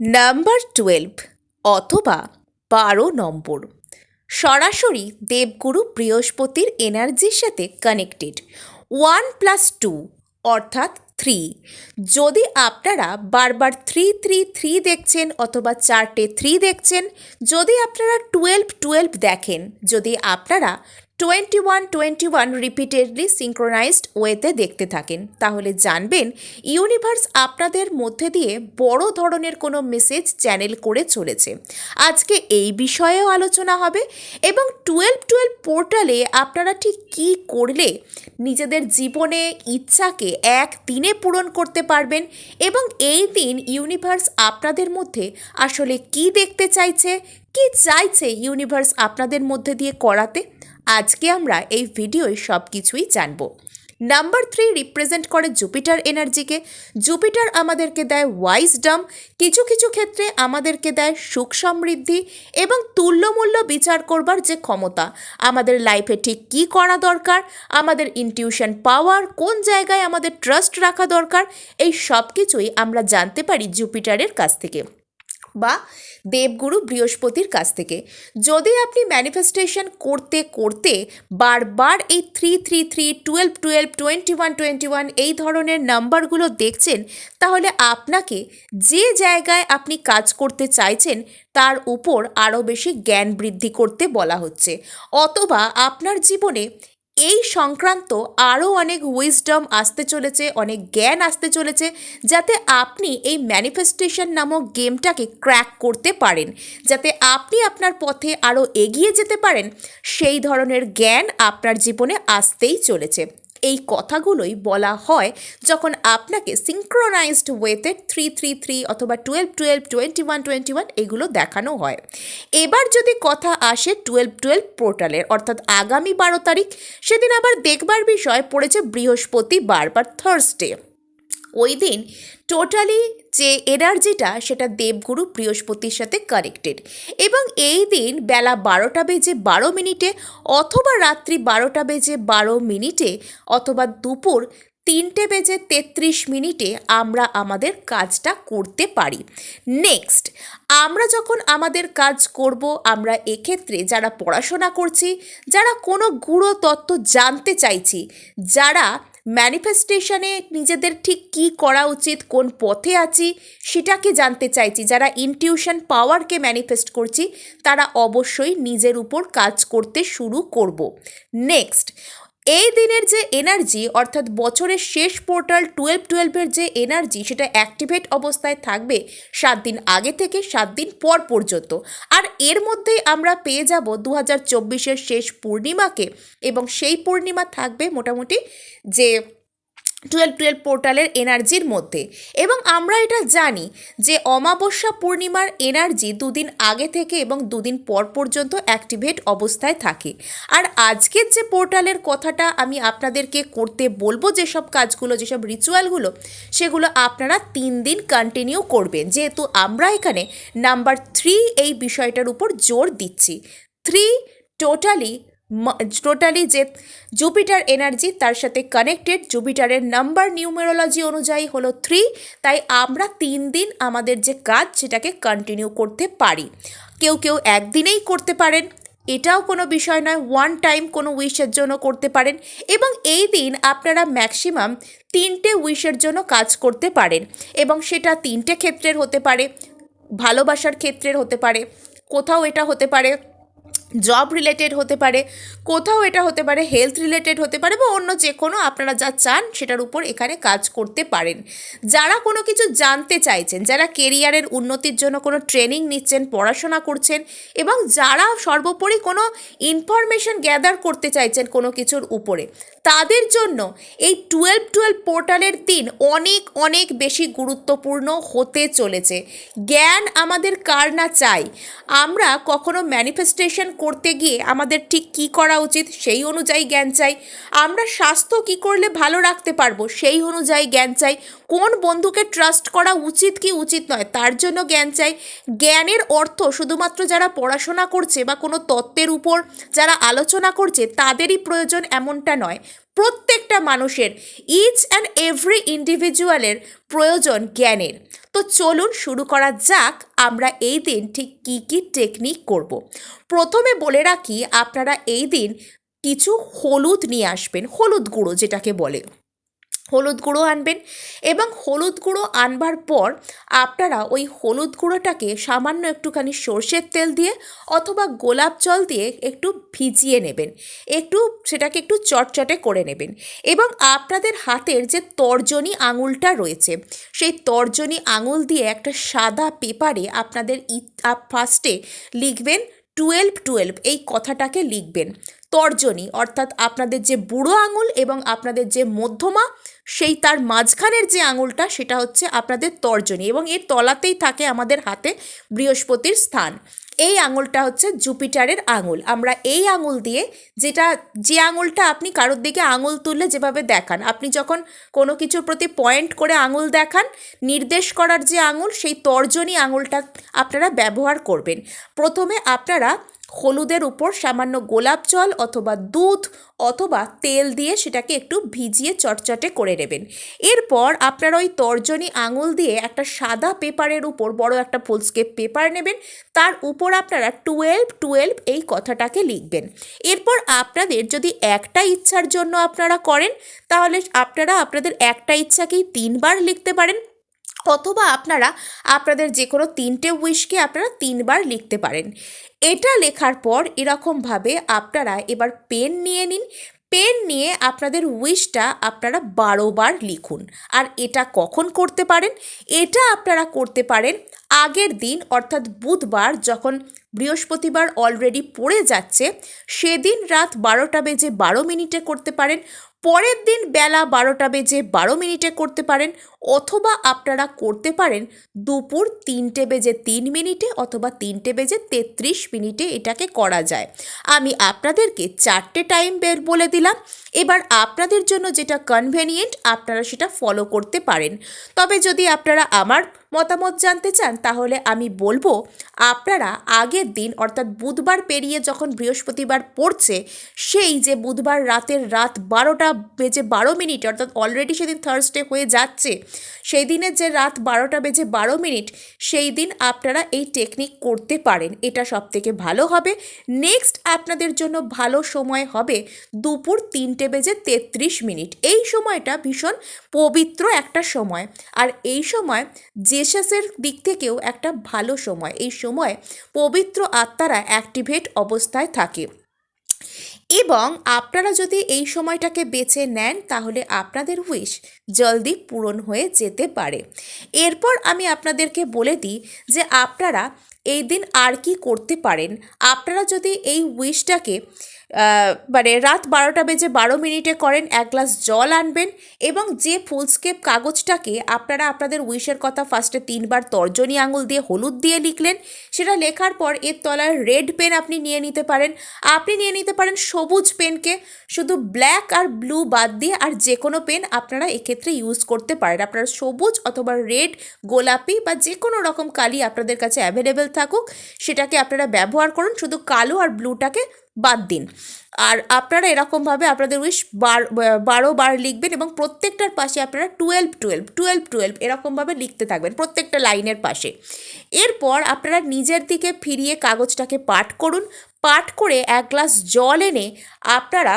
Number twelve অথবা বারো নম্বর। সরাসরি দেবগুরু বৃহস্পতির এনার্জির সাথে কানেক্টেড। ওয়ান প্লাস টু অর্থাৎ থ্রি। যদি আপনারা বারবার থ্রি থ্রি থ্রি দেখছেন অথবা চারটে থ্রি দেখছেন, যদি আপনারা টুয়েলভ টুয়েলভ দেখেন, যদি আপনারা twenty one twenty one repeatedly synchronised ওয়েতে দেখতে থাকেন। তাহলে জানবেন ইউনিভার্স আপনাদের মধ্যে দিয়ে বড় ধরনের কোনো মেসেজ চ্যানেল করে চলেছে। আজকে এই বিষয়েও আলোচনা হবে এবং টুয়েলভ টুয়েলভ পোর্টালে আপনারা ঠিক কী করলে নিজেদের জীবনে ইচ্ছাকে এক দিনে পূরণ করতে পারবেন এবং এই দিন ইউনিভার্স আপনাদের মধ্যে আসলে কি দেখতে চাইছে, কি চাইছে ইউনিভার্স আপনাদের মধ্যে দিয়ে করাতে? আজকে আমরা এই ভিডিওয় সব কিছুই জানব। নাম্বার থ্রি রিপ্রেজেন্ট করে জুপিটার এনার্জিকে। জুপিটার আমাদেরকে দেয় ওয়াইজডম। কিছু কিছু ক্ষেত্রে আমাদেরকে দেয় সুখ সমৃদ্ধি এবং তুল্যমূল্য বিচার করবার যে ক্ষমতা। আমাদের লাইফে ঠিক কী করা দরকার? আমাদের ইনটিউশন পাওয়ার কোন জায়গায় আমাদের ট্রাস্ট রাখা দরকার? এই সব কিছুই আমরা জানতে পারি জুপিটারের কাছ থেকে। বা দেবগুরু বৃহস্পতির কাছ থেকে। যদি আপনি ম্যানিফেস্টেশন করতে করতে বারবার এই three three three twelve twelve twenty one twenty one এই ধরনের নাম্বারগুলো দেখছেন, তাহলে আপনাকে যে জায়গায় আপনি কাজ করতে চাইছেন, তার উপর আরও বেশি জ্ঞান বৃদ্ধি করতে বলা হচ্ছে। অথবা আপনার জীবনে এই সংক্রান্ত আরও অনেক উইজডম আসতে চলেছে, অনেক জ্ঞান আসতে চলেছে, যাতে আপনি এই ম্যানিফেস্টেশন নামক গেমটাকে ক্র্যাক করতে পারেন, যাতে আপনি আপনার পথে আরও এগিয়ে যেতে পারেন, সেই ধরনের জ্ঞান আপনার জীবনে আসতেই চলেছে। এই কথাগুলোই বলা হয় যখন আপনাকে সিঙ্ক্রোনাইজড ওয়েতে থ্রি থ্রি থ্রি অথবা twelve twelve twenty one twenty one এগুলো দেখানো হয়। এবার যদি কথা আসে টুয়েলভ টুয়েলভ পোর্টালের অর্থাৎ আগামী বারো তারিখ, সেদিন আবার দেখবার বিষয় পড়েছে বৃহস্পতিবার বা থার্সডে ওই দিন টোটালি যে এনার্জিটা সেটা দেবগুরু বৃহস্পতির সাথে কানেক্টেড এবং এই দিন বেলা বারোটা বেজে বারো মিনিটে অথবা রাত্রি বারোটা বেজে বারো মিনিটে অথবা দুপুর তিনটে বেজে তেত্রিশ মিনিটে আমরা আমাদের কাজটা করতে পারি। নেক্সট আমরা যখন আমাদের কাজ করব, আমরা এক্ষেত্রে যারা পড়াশোনা করছি, যারা কোনো গুঁড়ো তত্ত্ব জানতে চাইছি, যারা ম্যানিফেস্টেশনে নিজেদের ঠিক কি করা উচিত, কোন পথে আছি, সেটাকে জানতে চাইছি। যারা ইনটিউশন পাওয়ারকে ম্যানিফেস্ট করছি, তারা অবশ্যই নিজের উপর কাজ করতে শুরু করব। নেক্সট এই দিনের যে এনার্জি অর্থাৎ বছরের শেষ পোর্টাল টুয়েলভ টুয়েলভের যে এনার্জি সেটা অ্যাক্টিভেট অবস্থায় থাকবে সাত দিন আগে থেকে, সাত দিন পর পর্যন্ত। আর এর মধ্যেই আমরা পেয়ে যাব দু হাজার শেষ পূর্ণিমাকে এবং সেই পূর্ণিমা থাকবে মোটামুটি যে টুয়েলভ টুয়েলভ পোর্টালের এনার্জির মধ্যে। এবং আমরা এটা জানি যে অমাবস্যা পূর্ণিমার এনার্জি দুদিন আগে থেকে এবং দুদিন পর পর্যন্ত অ্যাক্টিভেট অবস্থায় থাকে। আর আজকের যে পোর্টালের কথাটা আমি আপনাদেরকে করতে বলব, যেসব কাজগুলো, যেসব রিচুয়ালগুলো সেগুলো আপনারা তিন দিন কন্টিনিউ করবেন। যেহেতু আমরা এখানে নাম্বার থ্রি এই বিষয়টার উপর জোর দিচ্ছি। থ্রি টোটালি টোটালি যে জুপিটার এনার্জি তার সাথে কানেক্টেড জুপিটারের নাম্বার নিউমেরোলজি অনুযায়ী হলো থ্রি তাই আমরা তিন দিন আমাদের যে কাজ, সেটাকে কন্টিনিউ করতে পারি। কেউ কেউ একদিনেই করতে পারেন, এটাও কোনো বিষয় নয় ওয়ান টাইম কোনো উইশের জন্য করতে পারেন, এবং এই দিন আপনারা ম্যাক্সিমাম তিনটে উইশের জন্য কাজ করতে পারেন, এবং সেটা তিনটে ক্ষেত্রের হতে পারে, ভালোবাসার ক্ষেত্রের হতে পারে, কোথাও এটা হতে পারে জব রিলেটেড হতে পারে, কোথাও এটা হতে পারে হেলথ রিলেটেড হতে পারে বা অন্য যে কোনো আপনারা যা চান সেটার উপর এখানে কাজ করতে পারেন। যারা কোনো কিছু জানতে চাইছেন, যারা কেরিয়ারের উন্নতির জন্য কোনো ট্রেনিং নিচ্ছেন, পড়াশোনা করছেন এবং যারা সর্বোপরি কোনো ইনফরমেশন গ্যাদার করতে চাইছেন কোনো কিছুর উপরে, তাদের জন্য এই টুয়েলভ টুয়েলভ পোর্টালের দিন অনেক অনেক বেশি গুরুত্বপূর্ণ হতে চলেছে। জ্ঞান আমাদের কার না চাই? আমরা কখনো ম্যানিফেস্টেশন করতে গিয়ে আমাদের ঠিক কী করা উচিত সেই অনুযায়ী জ্ঞান চাই। আমরা স্বাস্থ্য কী করলে ভালো রাখতে পারব সেই অনুযায়ী জ্ঞান চাই। কোন বন্ধুকে ট্রাস্ট করা উচিত কি উচিত নয় তার জন্য জ্ঞান চাই। জ্ঞানের অর্থ শুধুমাত্র যারা পড়াশোনা করছে বা কোনো তত্ত্বের উপর যারা আলোচনা করছে তাদেরই প্রয়োজন এমনটা নয়। প্রত্যেকটা মানুষের ইচ অ্যান্ড এভরি ইন্ডিভিজুয়ালের প্রয়োজন জ্ঞানের। তো চলুন শুরু করা যাক আমরা এই দিন ঠিক কী কী টেকনিক করব। প্রথমে বলে রাখি, আপনারা এই দিন কিছু হলুদ নিয়ে আসবেন, হলুদ গুঁড়ো যেটাকে বলে হলুদ গুঁড়ো আনবেন এবং হলুদ গুঁড়ো আনবার পর আপনারা ওই হলুদ গুঁড়োটাকে সামান্য একটুখানি সর্ষের তেল দিয়ে অথবা গোলাপ জল দিয়ে একটু ভিজিয়ে নেবেন। একটু সেটাকে একটু চটচটে করে নেবেন এবং আপনাদের হাতের যে তর্জনী আঙুলটা রয়েছে, সেই তর্জনী আঙুল দিয়ে একটা সাদা পেপারে আপনাদের ফার্স্টে লিখবেন টুয়েলভ টুয়েলভ এই কথাটাকে লিখবেন। তর্জনী, অর্থাৎ আপনাদের যে বুড়ো আঙুল এবং আপনাদের যে মধ্যমা, সেই তার মাঝখানের যে আঙুলটা, সেটা হচ্ছে আপনাদের তর্জনী এবং এর তলাতেই থাকে আমাদের হাতে বৃহস্পতির স্থান। এই আঙুলটা হচ্ছে জুপিটারের আঙুল। আমরা এই আঙুল দিয়ে যেটা, যে আঙুলটা আপনি কারোর দিকে আঙুল তুললে যেভাবে দেখান, আপনি যখন কোনো কিছুর প্রতি পয়েন্ট করে আঙুল দেখান, নির্দেশ করার যে আঙুল, সেই তর্জনী আঙুলটা আপনারা ব্যবহার করবেন। প্রথমে আপনারা হলুদের উপর সামান্য গোলাপ জল অথবা দুধ অথবা তেল দিয়ে সেটাকে একটু ভিজিয়ে চটচটে করে নেবেন। এরপর আপনারা ওই তর্জনী আঙুল দিয়ে একটা সাদা পেপারের উপর বড় একটা ফুলস্কেপ পেপার নেবেন। তার উপর আপনারা টুয়েলভ টুয়েলভ এই কথাটাকে লিখবেন। এরপর আপনাদের যদি একটা ইচ্ছার জন্য আপনারা করেন, তাহলে আপনারা আপনাদের একটা ইচ্ছাকেই তিনবার লিখতে পারেন। অথবা আপনারা, আপনাদের যে কোনো তিনটে উইশকে আপনারা তিনবার লিখতে পারেন। এটা লেখার পর এরকমভাবে আপনারা এবার পেন নিয়ে নিন। পেন নিয়ে আপনাদের উইশটা আপনারা বারোবার লিখুন। আর এটা কখন করতে পারেন? এটা আপনারা করতে পারেন আগের দিন, অর্থাৎ বুধবার, যখন বৃহস্পতিবার অলরেডি পড়ে যাচ্ছে, সেদিন রাত বারোটা বেজে বারো মিনিটে করতে পারেন। পরের দিন বেলা বারোটা বেজে বারো মিনিটে করতে পারেন অথবা আপনারা করতে পারেন দুপুর তিনটে বেজে তিন মিনিটে অথবা তিনটে বেজে তেত্রিশ মিনিটে এটাকে করা যায়। আমি আপনাদেরকে চারটে টাইম বের বলে দিলাম। এবার আপনাদের জন্য যেটা কনভেনিয়েন্ট আপনারা সেটা ফলো করতে পারেন। তবে যদি আপনারা আমার মতামত জানতে চান, তাহলে আমি বলব, আপনারা আগের দিন, অর্থাৎ বুধবার পেরিয়ে যখন বৃহস্পতিবার পড়ছে, সেই যে বুধবার রাতের রাত বারোটা বেজে বারো মিনিট, অর্থাৎ অলরেডি সেদিন থার্সডে হয়ে যাচ্ছে, সেই দিনের যে রাত বারোটা বেজে বারো মিনিট, সেই দিন আপনারা এই টেকনিক করতে পারেন। এটা সব থেকে ভালো হবে। নেক্সট আপনাদের জন্য ভালো সময় হবে দুপুর তিনটে বেজে তেত্রিশ মিনিট। এই সময়টা ভীষণ পবিত্র একটা সময়। আর এই সময় জেসাসের দিক থেকেও একটা ভালো সময়। এই সময় পবিত্র আত্মারা অ্যাক্টিভেট অবস্থায় থাকে। এবং আপনারা যদি এই সময়টাকে বেছে নেন, তাহলে আপনাদের উইশ জলদি পূরণ হয়ে যেতে পারে। এরপর আমি আপনাদেরকে বলে দিই যে আপনারা এই দিন আর কি করতে পারেন। আপনারা যদি এই উইশটাকে মানে রাত বারোটা বেজে বারো মিনিটে করেন, এক গ্লাস জল আনবেন এবং যে ফুলস্কেপ কাগজটাকে আপনারা আপনাদের উইশের কথা ফার্স্টে তিনবার তর্জনী আঙুল দিয়ে হলুদ দিয়ে লিখলেন, সেটা লেখার পর এর তলায় রেড পেন আপনি নিয়ে নিতে পারেন। আপনি নিয়ে নিতে পারেন সবুজ পেনকে, শুধু ব্ল্যাক আর ব্লু বাদ দিয়ে আর যে কোনো পেন আপনারা এক্ষেত্রে ইউজ করতে পারেন। আপনারা সবুজ অথবা রেড, গোলাপি বা যে কোনো রকম কালি আপনাদের কাছে অ্যাভেলেবেল থাকুক, সেটাকে আপনারা ব্যবহার করুন, শুধু কালো আর ব্লুটাকে বাদ দিন। আর আপনারা এরকমভাবে আপনাদের উইশ বার, বারো বার লিখবেন এবং প্রত্যেকটার পাশে আপনারা টুয়েলভ টুয়েলভ টুয়েলভ টুয়েলভ এরকমভাবে লিখতে থাকবেন প্রত্যেকটা লাইনের পাশে। এরপর আপনারা নিজের দিকে ফিরিয়ে কাগজটাকে পাঠ করুন। পাঠ করে এক গ্লাস জল এনে আপনারা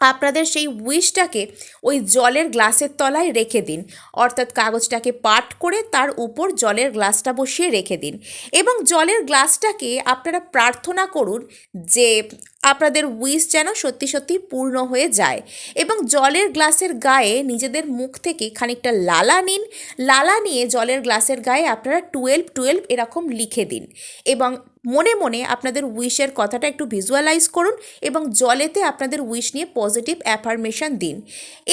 আপনাদের সেই উইশটাকে ওই জলের গ্লাসের তলায় রেখে দিন। অর্থাৎ কাগজটাকে পাট করে তার উপর জলের গ্লাসটা বসিয়ে রেখে দিন। এবং জলের গ্লাসটাকে আপনারা প্রার্থনা করুন যে আপনাদের উইশ যেন সত্যি সত্যি পূর্ণ হয়ে যায় এবং জলের গ্লাসের গায়ে নিজেদের মুখ থেকে খানিকটা লালা নিন। লালা নিয়ে জলের গ্লাসের গায়ে আপনারা টুয়েলভ টুয়েলভ এরকম লিখে দিন এবং মনে মনে আপনাদের উইশের কথাটা একটু ভিজুয়ালাইজ করুন এবং জলেতে আপনাদের উইশ নিয়ে পজিটিভ অ্যাফার্মেশন দিন।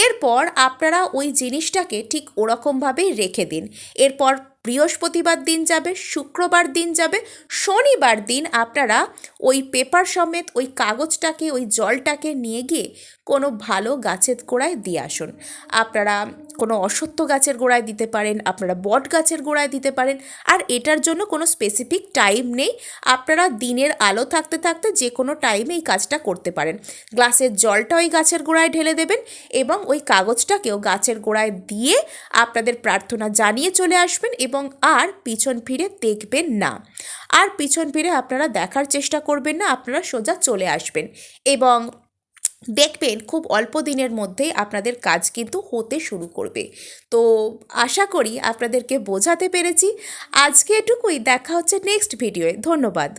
এরপর আপনারা ওই জিনিসটাকে ঠিক ওরকমভাবেই রেখে দিন। এরপর বৃহস্পতিবার দিন যাবে, শুক্রবার দিন যাবে, শনিবার দিন আপনারা ওই পেপার সমেত ওই কাগজটাকে, ওই জলটাকে নিয়ে গিয়ে কোনো ভালো গাছের কোড়ায় দিয়ে আসুন। আপনারা কোনো অসত্য গাছের গোড়ায় দিতে পারেন, আপনারা বট গাছের গোড়ায় দিতে পারেন, আর এটার জন্য কোনো স্পেসিফিক টাইম নেই। আপনারা দিনের আলো থাকতে থাকতে যে কোনো টাইমে এই কাজটা করতে পারেন। গ্লাসের জলটা ওই গাছের গোড়ায় ঢেলে দেবেন এবং ওই কাগজটাকেও গাছের গোড়ায় দিয়ে আপনাদের প্রার্থনা জানিয়ে চলে আসবেন এবং আর পিছন ফিরে দেখবেন না। আর পিছন ফিরে আপনারা দেখার চেষ্টা করবেন না, আপনারা সোজা চলে আসবেন। এবং দেখবেন খুব অল্প দিনের মধ্যেই আপনাদের কাজ কিন্তু হতে শুরু করবে। তো আশা করি আপনাদেরকে বোঝাতে পেরেছি। আজকে এটুকুই, দেখা হচ্ছে নেক্সট ভিডিওয়ে ধন্যবাদ।